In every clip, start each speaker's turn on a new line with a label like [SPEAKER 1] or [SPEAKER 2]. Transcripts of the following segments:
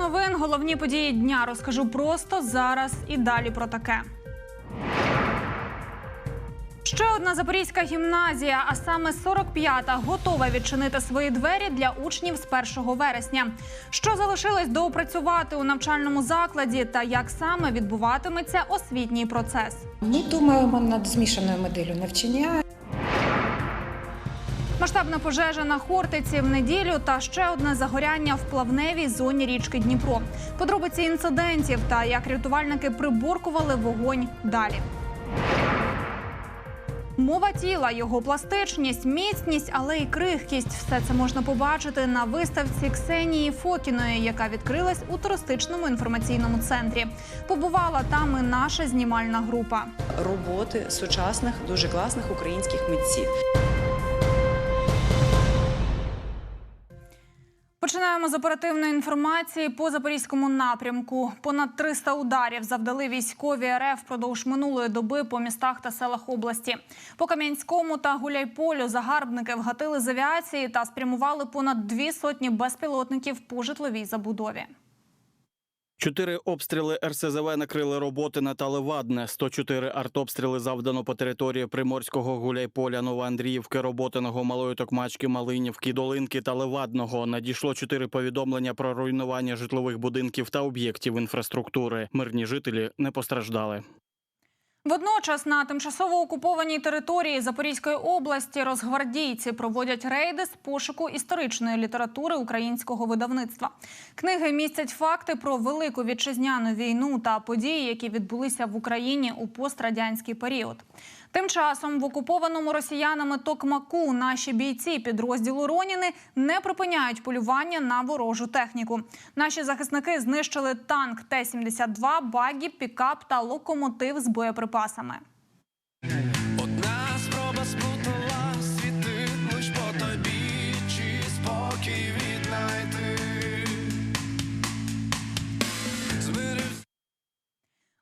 [SPEAKER 1] Новин, головні події дня розкажу просто зараз і далі про таке. Ще одна запорізька гімназія, а саме 45-та, готова відчинити свої двері для учнів з 1 вересня. Що залишилось доопрацювати у навчальному закладі та як саме відбуватиметься освітній процес?
[SPEAKER 2] Ми думаємо над змішаною моделлю навчання.
[SPEAKER 1] Масштабна пожежа на Хортиці в неділю та ще одне загоряння в плавневій зоні річки Дніпро. Подробиці інцидентів та як рятувальники приборкували вогонь далі. Мова тіла, його пластичність, міцність, але й крихкість все це можна побачити на виставці Ксенії Фокіної, яка відкрилась у туристичному інформаційному центрі. Побувала там і наша знімальна група.
[SPEAKER 3] роботи сучасних дуже класних українських митців.
[SPEAKER 1] Починаємо з оперативної інформації по запорізькому напрямку. Понад 300 ударів завдали військові РФ впродовж минулої доби по містах та селах області. По Кам'янському та Гуляйполю загарбники вгатили з авіації та спрямували понад дві сотні безпілотників по житловій забудові.
[SPEAKER 4] Чотири обстріли РСЗВ накрили роботи на Талевадне. 104 артобстріли завдано по території Приморського Гуляйполя, Новоандріївки, Роботиного, Малої Токмачки, Малинівки, Долинки та Левадного. Надійшло чотири повідомлення про руйнування житлових будинків та об'єктів інфраструктури. Мирні жителі не постраждали.
[SPEAKER 1] Водночас на тимчасово окупованій території Запорізької області розгвардійці проводять рейди з пошуку історичної літератури українського видавництва. Книги містять факти про велику вітчизняну війну та події, які відбулися в Україні у пострадянський період. Тим часом в окупованому росіянами Токмаку наші бійці підрозділу Роніни не припиняють полювання на ворожу техніку. Наші захисники знищили танк Т-72, багі, пікап та локомотив з боєприпасами.
[SPEAKER 5] Одна спроба сплутала світи лиш по тобі, чи спокій віднайти.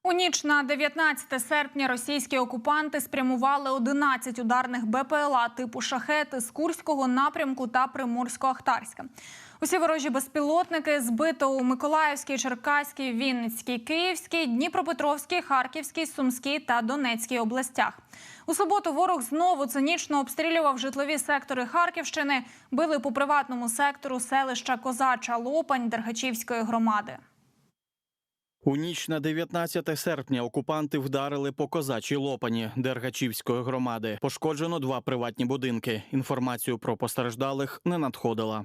[SPEAKER 1] У ніч на 19 серпня російські окупанти спрямували 11 ударних БПЛА типу шахети з Курського напрямку та Приморсько-Ахтарська. Усі ворожі безпілотники збито у Миколаївській, Черкаській, Вінницькій, Київській, Дніпропетровській, Харківській, Сумській та Донецькій областях. У суботу ворог знову цинічно обстрілював житлові сектори Харківщини, били по приватному сектору селища Козача Лопань Дергачівської громади.
[SPEAKER 4] У ніч на 19 серпня окупанти вдарили по козачій лопані Дергачівської громади. Пошкоджено два приватні будинки. Інформацію про постраждалих не надходила.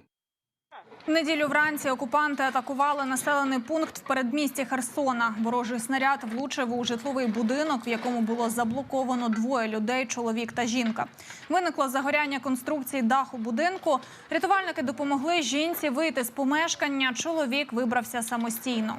[SPEAKER 1] Неділю вранці окупанти атакували населений пункт в передмісті Херсона. Ворожий снаряд влучив у житловий будинок, в якому було заблоковано двоє людей чоловік та жінка. Виникло загоряння конструкції даху будинку. Рятувальники допомогли жінці вийти з помешкання. Чоловік вибрався самостійно.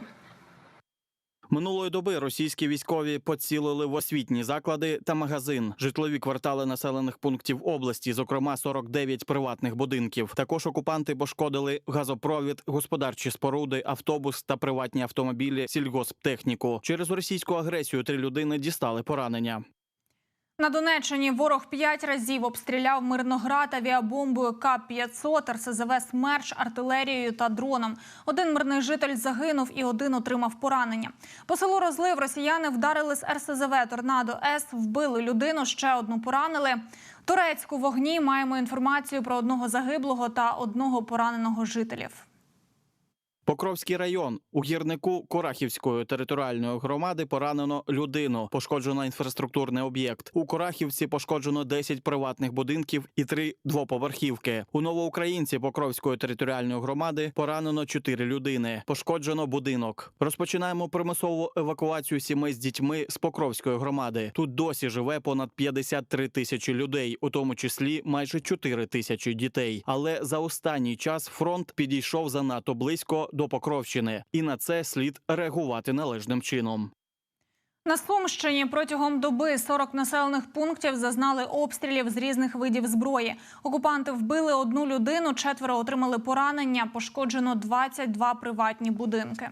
[SPEAKER 4] Минулої доби російські військові поцілили в освітні заклади та магазин, житлові квартали населених пунктів області, зокрема 49 приватних будинків. Також окупанти пошкодили газопровід, господарчі споруди, автобус та приватні автомобілі, сільгосптехніку. Через російську агресію три людини дістали поранення.
[SPEAKER 1] На Донеччині ворог п'ять разів обстріляв Мирноград авіабомбою К-500, РСЗВ «Смерч», артилерією та дроном. Один мирний житель загинув і один отримав поранення. По селу Розлив росіяни вдарили з РСЗВ «Торнадо С», вбили людину, ще одну поранили. Турецьку вогні маємо інформацію про одного загиблого та одного пораненого жителів.
[SPEAKER 4] Покровський район у гірнику Корахівської територіальної громади поранено людину. Пошкоджено інфраструктурний об'єкт. У Корахівці пошкоджено 10 приватних будинків і 3 двоповерхівки. У Новоукраїнці Покровської територіальної громади поранено 4 людини. Пошкоджено будинок. Розпочинаємо примусову евакуацію сімей з дітьми з Покровської громади. Тут досі живе понад 53 тисячі людей, у тому числі майже 4 тисячі дітей. Але за останній час фронт підійшов занадто близько до Покровщини, і на це слід реагувати належним чином.
[SPEAKER 1] На Сумщині протягом доби 40 населених пунктів зазнали обстрілів з різних видів зброї. Окупанти вбили одну людину, четверо отримали поранення, пошкоджено 22 приватні будинки.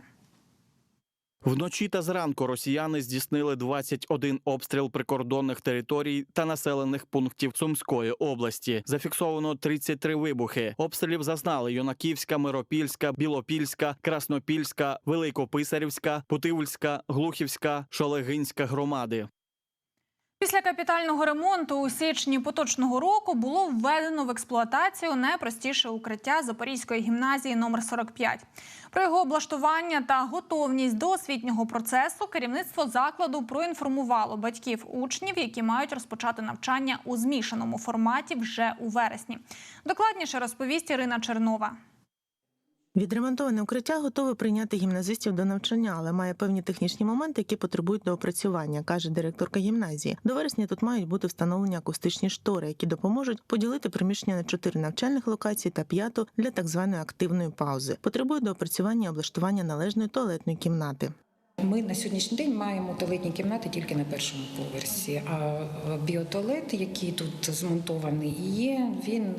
[SPEAKER 4] Вночі та зранку росіяни здійснили 21 обстріл прикордонних територій та населених пунктів Сумської області. Зафіксовано 33 вибухи. Обстрілів зазнали Юнаківська, Миропільська, Білопільська, Краснопільська, Великописарівська, Путивльська, Глухівська, Шолегинська громади.
[SPEAKER 1] Після капітального ремонту у січні поточного року було введено в експлуатацію найпростіше укриття Запорізької гімназії номер 45. Про його облаштування та готовність до освітнього процесу керівництво закладу проінформувало батьків учнів, які мають розпочати навчання у змішаному форматі вже у вересні. Докладніше розповість Ірина Чернова.
[SPEAKER 6] Відремонтоване укриття готове прийняти гімназистів до навчання, але має певні технічні моменти, які потребують доопрацювання, каже директорка гімназії. До вересня тут мають бути встановлені акустичні штори, які допоможуть поділити приміщення на чотири навчальних локації та п'яту для так званої активної паузи. Потребує доопрацювання облаштування належної туалетної кімнати.
[SPEAKER 2] Ми на сьогоднішній день маємо туалетні кімнати тільки на першому поверсі. А біотуалет, який тут змонтований є, він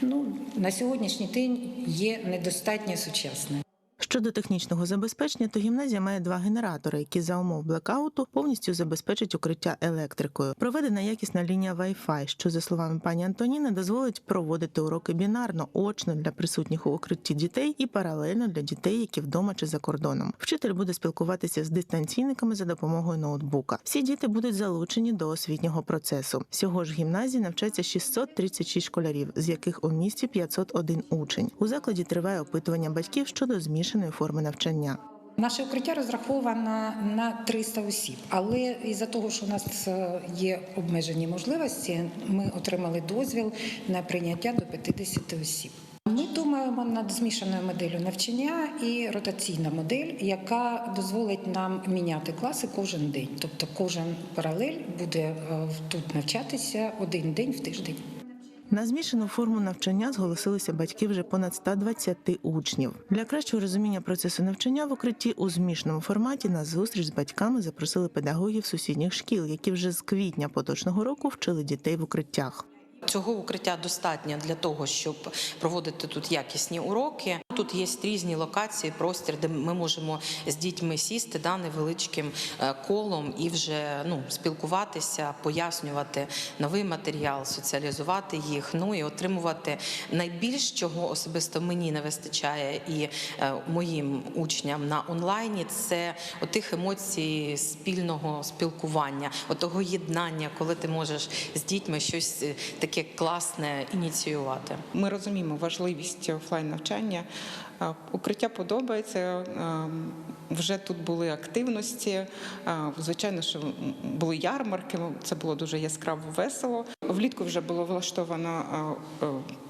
[SPEAKER 2] ну на сьогоднішній день є недостатньо сучасним.
[SPEAKER 6] Щодо технічного забезпечення, то гімназія має два генератори, які за умов блекауту повністю забезпечать укриття електрикою. Проведена якісна лінія Wi-Fi, що за словами пані Антоніни, дозволить проводити уроки бінарно, очно для присутніх у укритті дітей і паралельно для дітей, які вдома чи за кордоном. Вчитель буде спілкуватися з дистанційниками за допомогою ноутбука. Всі діти будуть залучені до освітнього процесу. Всього ж гімназії навчаться 636 школярів, з яких у місті 501 учень. У закладі триває опитування батьків щодо змішаної форми навчання.
[SPEAKER 2] Наше укриття розраховано на 300 осіб, але із-за того, що у нас е, є обмежені можливості, ми отримали дозвіл на прийняття до 50 осіб. Ми думаємо над змішаною моделлю навчання і ротаційна модель, яка дозволить нам міняти класи кожен день. Тобто кожен паралель буде е, тут навчатися один день в тиждень.
[SPEAKER 6] На змішану форму навчання зголосилися батьки вже понад 120 учнів. Для кращого розуміння процесу навчання в укритті у змішаному форматі на зустріч з батьками запросили педагогів сусідніх шкіл, які вже з квітня поточного року вчили дітей в укриттях.
[SPEAKER 7] Цього укриття достатньо для того, щоб проводити тут якісні уроки. Тут є різні локації, простір, де ми можемо з дітьми сісти да, невеличким е, колом і вже ну, спілкуватися, пояснювати новий матеріал, соціалізувати їх, ну і отримувати найбільш чого особисто мені не вистачає і е, моїм учням на онлайні. Це отих емоцій спільного спілкування, отого єднання, коли ти можеш з дітьми щось е, таке класне ініціювати.
[SPEAKER 8] Ми розуміємо важливість офлайн навчання. Е, Укриття подобається. е, Вже тут були активності. е, Звичайно, що були ярмарки. Це було дуже яскраво весело. Влітку вже було влаштовано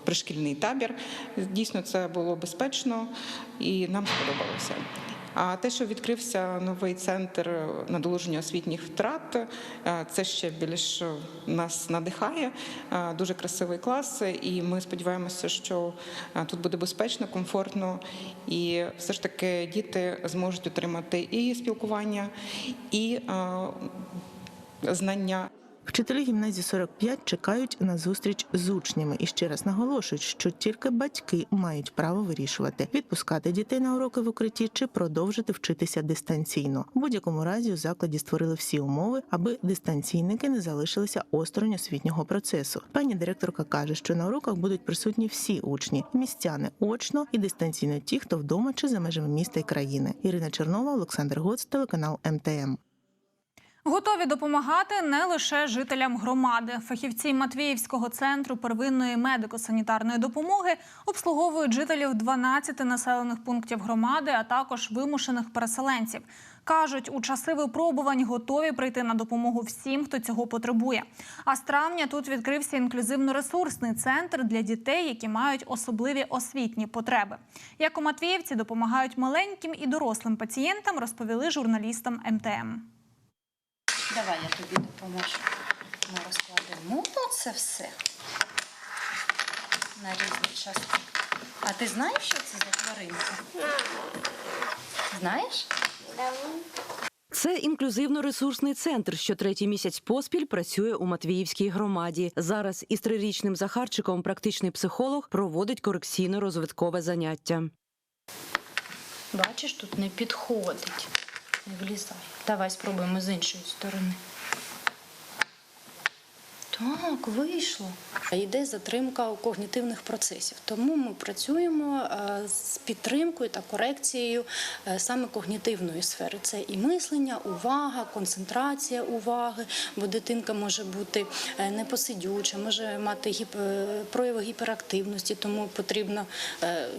[SPEAKER 8] пришкільний табір. Дійсно, це було безпечно і нам сподобалося. А те, що відкрився новий центр надолуження освітніх втрат, е, це ще більш нас надихає. Е, Дуже красивий клас, і ми сподіваємося, що е, тут буде безпечно, комфортно, і все ж таки діти зможуть отримати і спілкування, і знання.
[SPEAKER 6] Вчителі гімназії 45 чекають на зустріч з учнями і ще раз наголошують, що тільки батьки мають право вирішувати, відпускати дітей на уроки в укритті чи продовжити вчитися дистанційно. В будь-якому разі у закладі створили всі умови, аби дистанційники не залишилися осторонь освітнього процесу. Пані директорка каже, що на уроках будуть присутні всі учні, містяни очно і дистанційно ті, хто вдома чи за межами міста і країни. Ірина Чернова, Олександр Гоц, телеканал МТМ.
[SPEAKER 1] Готові допомагати не лише жителям громади. Фахівці Матвіївського центру первинної медико-санітарної допомоги обслуговують жителів 12 населених пунктів громади, а також вимушених переселенців. Кажуть, у часи випробувань готові прийти на допомогу всім, хто цього потребує. А з травня тут відкрився інклюзивно-ресурсний центр для дітей, які мають особливі освітні потреби. Як у Матвіївці допомагають маленьким і дорослим пацієнтам, розповіли журналістам МТМ.
[SPEAKER 9] Давай я тобі допоможу. Ми розкладемо це все на різні частини. А ти знаєш, що це за тваринка? Знаєш?
[SPEAKER 10] Це інклюзивно-ресурсний центр, що третій місяць поспіль працює у Матвіївській громаді. Зараз із трирічним Захарчиком практичний психолог проводить корекційно-розвиткове заняття.
[SPEAKER 9] Бачиш, тут не підходить. Не влізай. Давай спробуємо з іншої сторони. Так, вийшло. Йде затримка у когнітивних процесів. Тому ми працюємо е, з підтримкою та корекцією е, саме когнітивної сфери. Це і мислення, увага, концентрація уваги, бо дитинка може бути е, непосидюча, може мати гіп... прояви гіперактивності, тому потрібна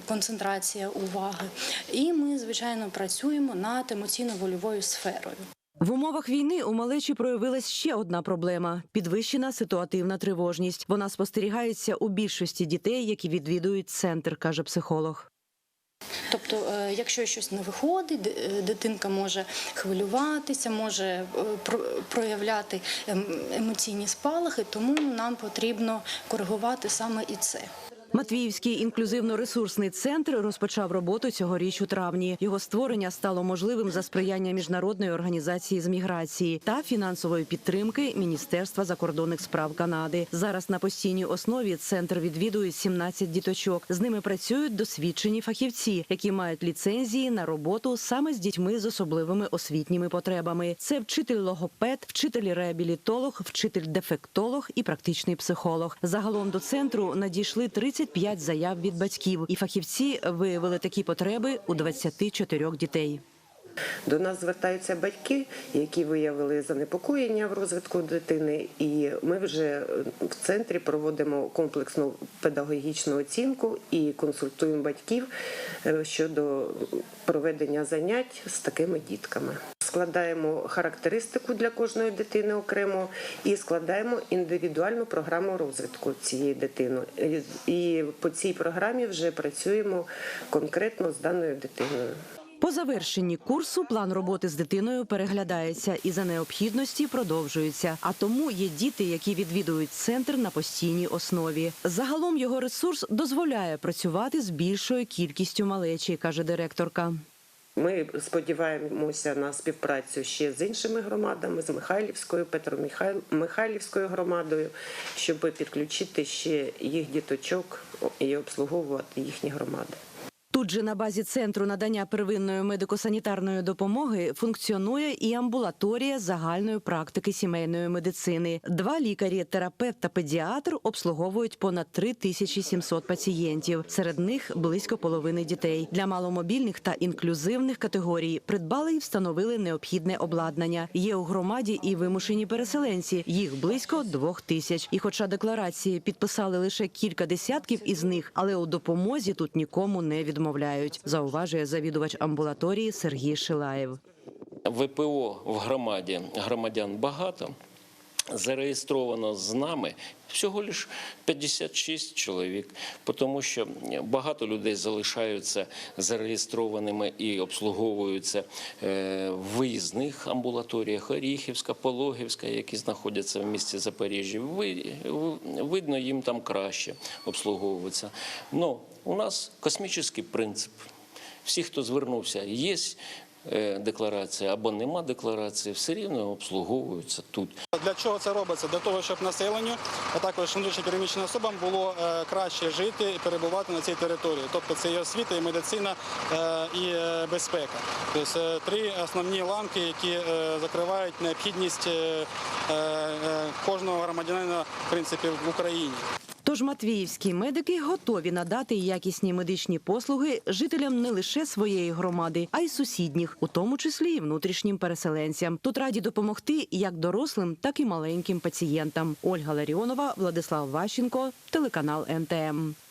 [SPEAKER 9] концентрація уваги. І ми, звичайно, працюємо над емоційно-вольовою сферою.
[SPEAKER 10] В умовах війни у малечі проявилась ще одна проблема підвищена ситуативна тривожність. Вона спостерігається у більшості дітей, які відвідують центр, каже психолог.
[SPEAKER 9] Тобто, е, якщо щось не виходить, е, дитинка може хвилюватися, може е, про- проявляти ем, емоційні спалахи, тому нам потрібно коригувати саме і це.
[SPEAKER 10] Матвіївський інклюзивно-ресурсний центр розпочав роботу цьогоріч у травні. Його створення стало можливим за сприяння міжнародної організації з міграції та фінансової підтримки Міністерства закордонних справ Канади. Зараз на постійній основі центр відвідує 17 діточок. З ними працюють досвідчені фахівці, які мають ліцензії на роботу саме з дітьми з особливими освітніми потребами. Це вчитель логопед, вчитель реабілітолог, вчитель дефектолог і практичний психолог. Загалом до центру надійшли 35 заяв від батьків, і фахівці виявили такі потреби у 24 дітей.
[SPEAKER 11] До нас звертаються батьки, які виявили занепокоєння в розвитку дитини, і ми вже в центрі проводимо комплексну педагогічну оцінку і консультуємо батьків е, щодо проведення занять з такими дітками. Складаємо характеристику для кожної дитини окремо і складаємо індивідуальну програму розвитку цієї дитини. І- по цій програмі вже працюємо конкретно з даною дитиною.
[SPEAKER 10] По завершенні курсу план роботи з дитиною переглядається і за необхідності продовжується. А тому є діти, які відвідують центр на постійній основі. Загалом його ресурс дозволяє працювати з більшою кількістю малечі, каже директорка.
[SPEAKER 11] Ми сподіваємося на співпрацю ще з іншими громадами, з Михайлівською, Петромихайлівською громадою, щоб підключити ще їх діточок і обслуговувати їхні громади.
[SPEAKER 10] Тут же на базі центру надання первинної медико-санітарної допомоги функціонує і амбулаторія загальної практики сімейної медицини. Два лікарі, терапевт та педіатр обслуговують понад 3700 пацієнтів. Серед них близько половини дітей. Для маломобільних та інклюзивних категорій придбали і встановили необхідне обладнання. Є у громаді і вимушені переселенці. Їх близько двох тисяч. І, хоча декларації підписали лише кілька десятків із них, але у допомозі тут нікому не відмовляють. Зауважує завідувач амбулаторії Сергій Шилаєв.
[SPEAKER 12] ВПО в громаді громадян багато. Зареєстровано з нами всього лиш 56 чоловік, тому що багато людей залишаються зареєстрованими і обслуговуються е, в виїзних амбулаторіях Оріхівська, Пологівська, які знаходяться в місті Запоріжжя. Ви- Видно, їм там краще обслуговуватися. Ну, у нас космічний принцип. Всі, хто звернувся, є е, декларація або нема декларації, все рівно обслуговуються тут.
[SPEAKER 13] Для чого це робиться? Для того, щоб населенню, а також внутрішньопереміщеним особам було е, краще жити і перебувати на цій території. Тобто це і освіта, і медицина, е, і безпека. Тобто три основні ланки, які закривають необхідність кожного громадянина в принципі в Україні.
[SPEAKER 10] Тож матвіївські медики готові надати якісні медичні послуги жителям не лише своєї громади, а й сусідніх, у тому числі і внутрішнім переселенцям. Тут раді допомогти як дорослим, так і маленьким пацієнтам. Ольга Ларіонова, Владислав Ващенко, телеканал НТМ.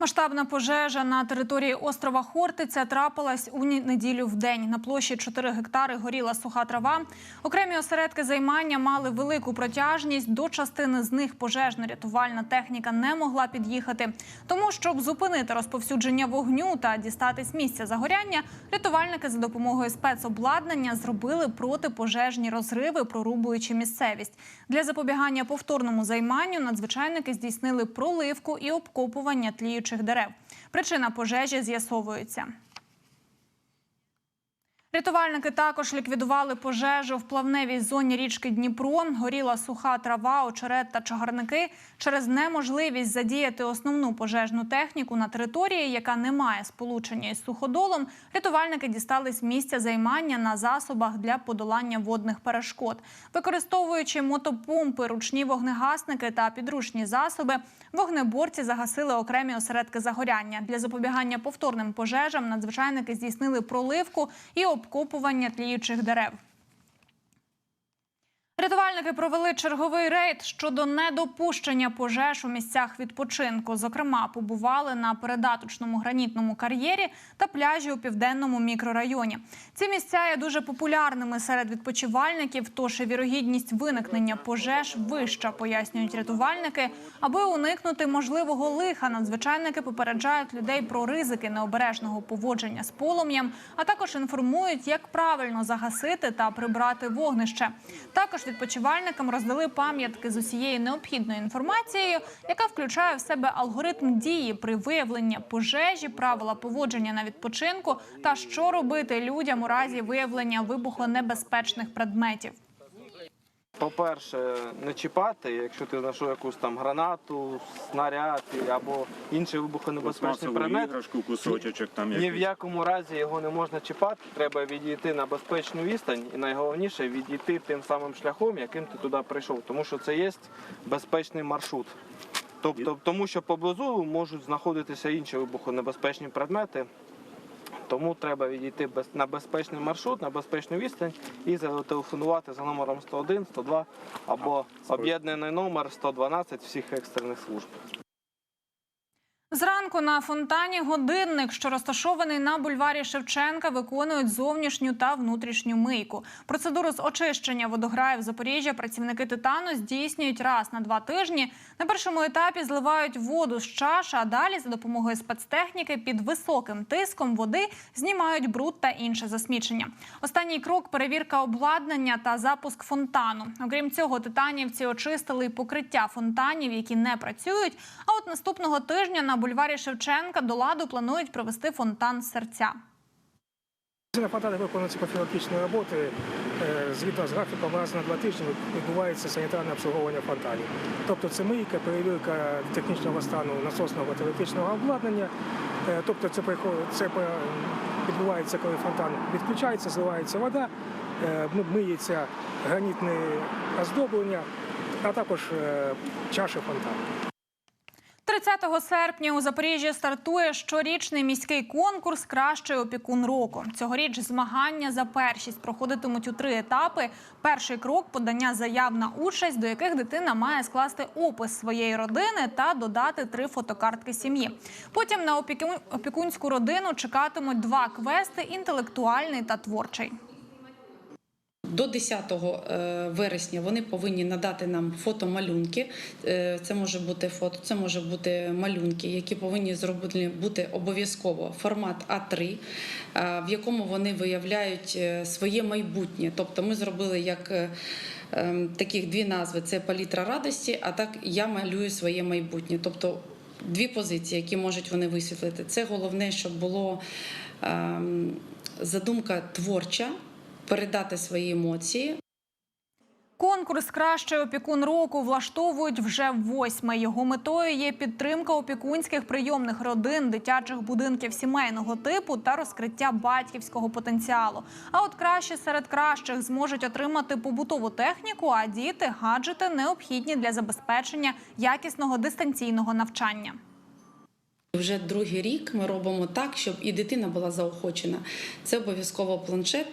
[SPEAKER 1] Масштабна пожежа на території острова Хортиця трапилась у неділю в день. На площі 4 гектари горіла суха трава. Окремі осередки займання мали велику протяжність. До частини з них пожежно-рятувальна техніка не могла під'їхати. Тому, щоб зупинити розповсюдження вогню та дістатись місця загоряння, рятувальники за допомогою спецобладнання зробили протипожежні розриви, прорубуючи місцевість. Для запобігання повторному займанню надзвичайники здійснили проливку і обкопування тліючих дерев. Причина пожежі з'ясовується. Рятувальники також ліквідували пожежу в плавневій зоні річки Дніпро. Горіла суха трава, очерет та чагарники. Через неможливість задіяти основну пожежну техніку на території, яка не має сполучення із суходолом, рятувальники дістались місця займання на засобах для подолання водних перешкод. Використовуючи мотопумпи, ручні вогнегасники та підручні засоби, вогнеборці загасили окремі осередки загоряння. Для запобігання повторним пожежам надзвичайники здійснили проливку і обкопування тліючих дерев. Рятувальники провели черговий рейд щодо недопущення пожеж у місцях відпочинку. Зокрема, побували на передаточному гранітному кар'єрі та пляжі у південному мікрорайоні. Ці місця є дуже популярними серед відпочивальників, тож і вірогідність виникнення пожеж вища, пояснюють рятувальники. Аби уникнути можливого лиха, надзвичайники попереджають людей про ризики необережного поводження з полум'ям, а також інформують, як правильно загасити та прибрати вогнище. Також відпочивальникам роздали пам'ятки з усією необхідною інформацією, яка включає в себе алгоритм дії при виявленні пожежі, правила поводження на відпочинку та що робити людям у разі виявлення вибухонебезпечних предметів.
[SPEAKER 14] По-перше, не чіпати, якщо ти знайшов якусь там гранату, снаряд або інший вибухонебезпечний предмет.
[SPEAKER 15] іграшку, кусочок там
[SPEAKER 14] Ні в якому разі його не можна чіпати. Треба відійти на безпечну відстань і найголовніше відійти тим самим шляхом, яким ти туди прийшов, тому що це є безпечний маршрут. Тобто, тому що поблизу можуть знаходитися інші вибухонебезпечні предмети. Тому треба відійти на безпечний маршрут, на безпечну відстань і зателефонувати за номером 101, 102 або об'єднаний номер 112 всіх екстрених служб.
[SPEAKER 1] Зранку на фонтані годинник, що розташований на бульварі Шевченка, виконують зовнішню та внутрішню мийку. Процедуру з очищення водограїв Запоріжжя працівники титану здійснюють раз на два тижні. На першому етапі зливають воду з чаш, а далі за допомогою спецтехніки під високим тиском води знімають бруд та інше засмічення. Останній крок перевірка обладнання та запуск фонтану. Окрім цього, титанівці очистили й покриття фонтанів, які не працюють. А от наступного тижня на бульварі Шевченка до ладу планують провести фонтан серця.
[SPEAKER 16] На фонтанах виконуються профілактичні роботи. Е, Згідно з графіком, раз на два тижні відбувається санітарне обслуговування фонтанів. Тобто це мийка, перевірка технічного стану насосного та електричного обладнання. Е, Тобто це, це відбувається, коли фонтан відключається, зливається вода, е, миється гранітне оздоблення, а також чаші фонтану.
[SPEAKER 1] 30 серпня у Запоріжжі стартує щорічний міський конкурс Кращий опікун року. Цьогоріч змагання за першість проходитимуть у три етапи. Перший крок подання заяв на участь, до яких дитина має скласти опис своєї родини та додати три фотокартки сім'ї. Потім на опіку- опікунську родину чекатимуть два квести інтелектуальний та творчий.
[SPEAKER 17] До 10 е, вересня вони повинні надати нам фотомалюнки. Е, Це може бути фото, це може бути малюнки, які повинні зробити бути обов'язково формат А3, е, в якому вони виявляють своє майбутнє. Тобто ми зробили як ем, таких дві назви: це палітра радості, а так я малюю своє майбутнє. Тобто дві позиції, які можуть вони висвітлити. Це головне, щоб було ем, задумка творча передати свої емоції.
[SPEAKER 1] Конкурс Кращий опікун року влаштовують вже восьме. Його метою є підтримка опікунських прийомних родин, дитячих будинків сімейного типу та розкриття батьківського потенціалу. А от кращі серед кращих зможуть отримати побутову техніку, а діти гаджети необхідні для забезпечення якісного дистанційного навчання.
[SPEAKER 17] Вже другий рік ми робимо так, щоб і дитина була заохочена. Це обов'язково планшет.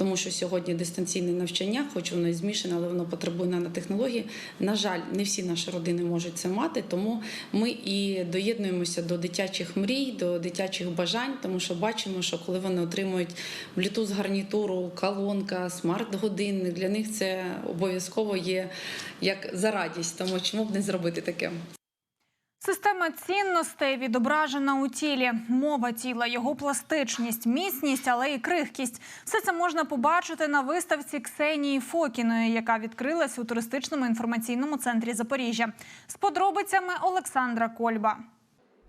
[SPEAKER 17] Тому що сьогодні дистанційне навчання, хоч воно і змішане, але воно потребує нанотехнології. На жаль, не всі наші родини можуть це мати, тому ми і доєднуємося до дитячих мрій, до дитячих бажань, тому що бачимо, що коли вони отримують Bluetooth гарнітуру, колонка, смарт-годинник, для них це обов'язково є як за радість. Тому чому б не зробити таке?
[SPEAKER 1] Система цінностей відображена у тілі, мова тіла, його пластичність, міцність, але й крихкість. Все це можна побачити на виставці Ксенії Фокіної, яка відкрилась у туристичному інформаційному центрі Запоріжжя. З подробицями Олександра Кольба.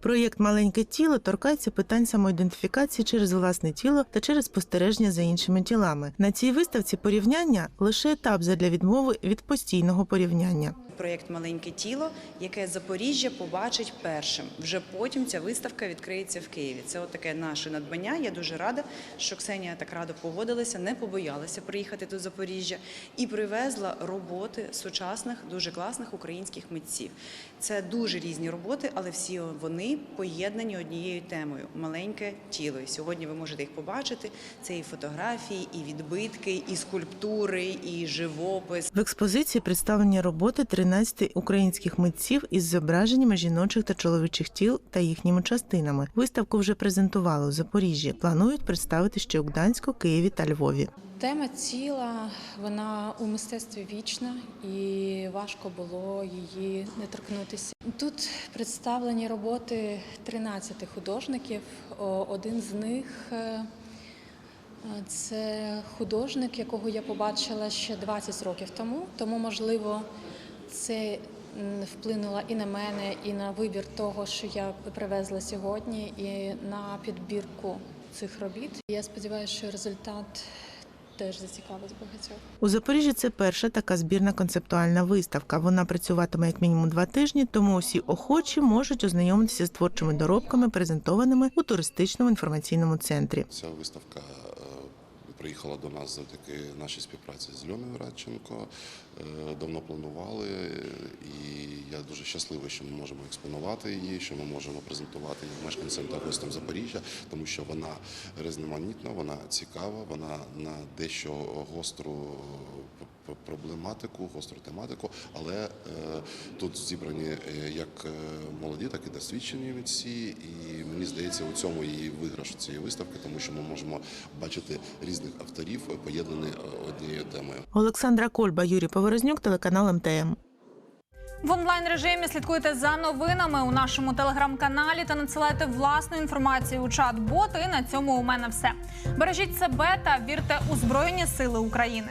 [SPEAKER 6] Проєкт Маленьке тіло торкається питань самоідентифікації через власне тіло та через спостереження за іншими тілами. На цій виставці порівняння лише етап задля відмови від постійного порівняння.
[SPEAKER 3] Проєкт Маленьке тіло, яке Запоріжжя побачить першим. Вже потім ця виставка відкриється в Києві. Це от таке наше надбання. Я дуже рада, що Ксенія так радо погодилася, не побоялася приїхати до Запоріжжя і привезла роботи сучасних, дуже класних українських митців. Це дуже різні роботи, але всі вони поєднані однією темою маленьке тіло. І сьогодні ви можете їх побачити. Це і фотографії, і відбитки, і скульптури, і живопис.
[SPEAKER 6] В експозиції представлені роботи 13 українських митців із зображеннями жіночих та чоловічих тіл та їхніми частинами. Виставку вже презентували у Запоріжжі. Планують представити ще у Гданську, Києві та Львові.
[SPEAKER 9] Тема тіла вона у мистецтві вічна, і важко було її не торкнутися. Тут представлені роботи 13 художників. Один з них е, це художник, якого я побачила ще 20 років тому. Тому, можливо, це вплинуло і на мене, і на вибір того, що я привезла сьогодні, і на підбірку цих робіт. Я сподіваюся, що результат теж зацікавить багатьох.
[SPEAKER 6] У Запоріжжі це перша така збірна концептуальна виставка. Вона працюватиме як мінімум два тижні, тому усі охочі можуть ознайомитися з творчими доробками, презентованими у туристичному інформаційному центрі.
[SPEAKER 15] Ця виставка приїхала до нас завдяки нашій співпраці з Льоною Радченко. Е, Давно планували, і я дуже щасливий, що ми можемо експонувати її, що ми можемо презентувати її мешканцям та гостям Запоріжжя, тому що вона різноманітна, вона цікава, вона на дещо гостру проблематику, гостру тематику, але е, тут зібрані е, як е, молоді, так і досвідчені митці. І мені здається, у цьому і виграш цієї виставки, тому що ми можемо бачити різних авторів, поєднані однією темою.
[SPEAKER 6] Олександра Кольба, Юрій Поворознюк, телеканал МТМ.
[SPEAKER 1] В онлайн режимі слідкуйте за новинами у нашому телеграм-каналі та надсилайте власну інформацію у чат-бот. І на цьому у мене все. Бережіть себе та вірте у Збройні Сили України.